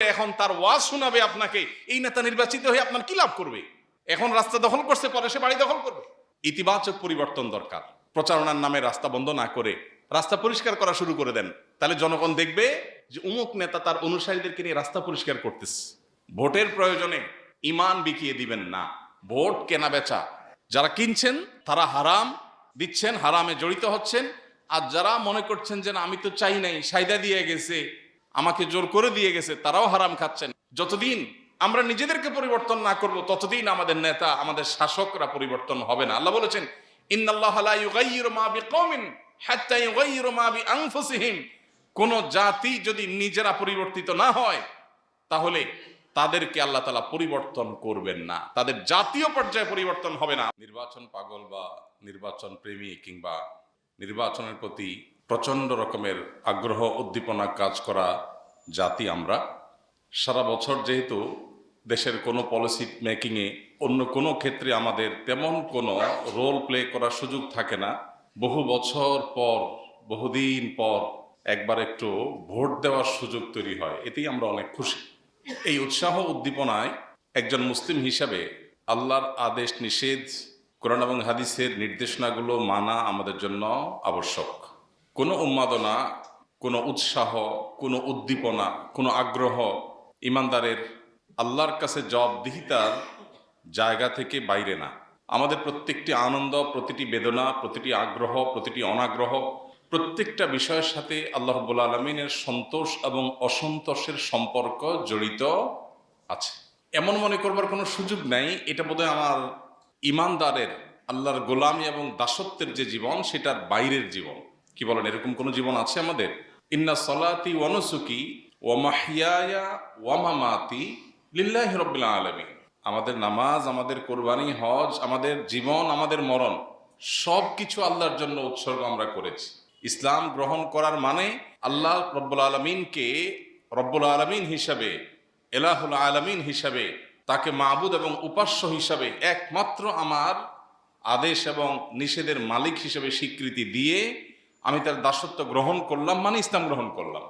এখন তার ওয়াজ শোনাবে আপনাকে, এই নেতা নির্বাচিত হয়ে আপনার কি লাভ করবে? এখন রাস্তা দখল করছে, পরে সে বাড়ি দখল করবে। ইতিবাচক পরিবর্তন দরকার। প্রচারণার নামে রাস্তা বন্ধ না করে রাস্তা পরিষ্কার করা শুরু করে দেন। তাহলে জনগণ দেখবে যে উমুক নেতা তার অনুসারীদেরকে নিয়ে রাস্তা পরিষ্কার করতেছে। ভোটের প্রয়োজনে ইমান বিকিয়ে দিবেন না। ভোট কেনা বেচা। যারা কিনছেন, তারা হারাম দিচ্ছেন, হারামে জড়িত হচ্ছেন। আর যারা মনে করছেন যে আমি তো চাই নাই সাইদা দিয়ে গেছে আমাকে জোর করে দিয়ে গেছে, তারাও হারাম খাচ্ছেন। যতদিন আমরা নিজেদেরকে পরিবর্তন না করব, ততদিন আমাদের নেতা, আমাদের শাসকরা পরিবর্তন হবে না। আল্লাহ বলেছেন কোন জাতি যদি নিজেরা পরিবর্তিত না হয়, তাহলে তাদেরকে আল্লাহ তালা পরিবর্তন করবেন না। তাদের জাতীয় পর্যায়ে পরিবর্তন হবে না। নির্বাচন পাগল বা নির্বাচন প্রেমী কিংবা নির্বাচনের প্রতি প্রচণ্ড রকমের আগ্রহ, উদ্দীপনা কাজ করা জাতি আমরা। সারা বছর যেহেতু দেশের কোনো পলিসি মেকিংয়ে অন্য কোনো ক্ষেত্রে আমাদের তেমন কোনো রোল প্লে করার সুযোগ থাকে না। বহু বছর পর, বহুদিন পর একবার একটু ভোট দেওয়ার সুযোগ তৈরি হয়, এতেই আমরা অনেক খুশি। এই উৎসাহ, উদ্দীপনায় একজন মুসলিম হিসাবে আল্লাহর আদেশ, নিষেধ, কোরআন এবং হাদিসের নির্দেশনাগুলো মানা আমাদের জন্য আবশ্যক। কোনো উন্মাদনা, কোনো উৎসাহ, কোনো উদ্দীপনা, কোনো আগ্রহ ইমানদারের আল্লাহর কাছে জবাবদিহিতার জায়গা থেকে বাইরে না। আমাদের প্রত্যেকটি আনন্দ, প্রতিটি বেদনা, প্রতিটি আগ্রহ, প্রতিটি অনাগ্রহ, প্রত্যেকটা বিষয়ের সাথে আল্লাহ রব্বুল আলমিনের সন্তোষ এবং অসন্তোষের সম্পর্ক জড়িত আছে। এমন মনে করবার কোনো সুযোগ নাই, এটা বোধহয় আমার ইমানদারের, আল্লাহর গোলামি এবং দাসত্বের যে জীবন, সেটার বাইরের জীবন। কি বলেন, এরকম কোনো জীবন আছে আমাদের? ইন্না সলাতি ওয়ানুসুকি ওয়ামাহিয়ায়া ওয়ামামাতি লিল্লাহি রব্বিল আলামিন। আমাদের নামাজ, আমাদের কোরবানি, হজ, আমাদের জীবন, আমাদের মরণ সব কিছু আল্লাহর জন্য উৎসর্গ আমরা করেছি। ইসলাম গ্রহণ করার মানে আল্লাহ রব্বুল আলমিনকে রব্বুল আলমিন হিসাবে, এলাহুল আলমিন হিসাবে, তাকে মাবুদ এবং উপাস্য হিসাবে একমাত্র আমার আদেশ এবং নিষেধের মালিক হিসেবে স্বীকৃতি দিয়ে আমি তার দাসত্ব গ্রহণ করলাম মানে ইসলাম গ্রহণ করলাম।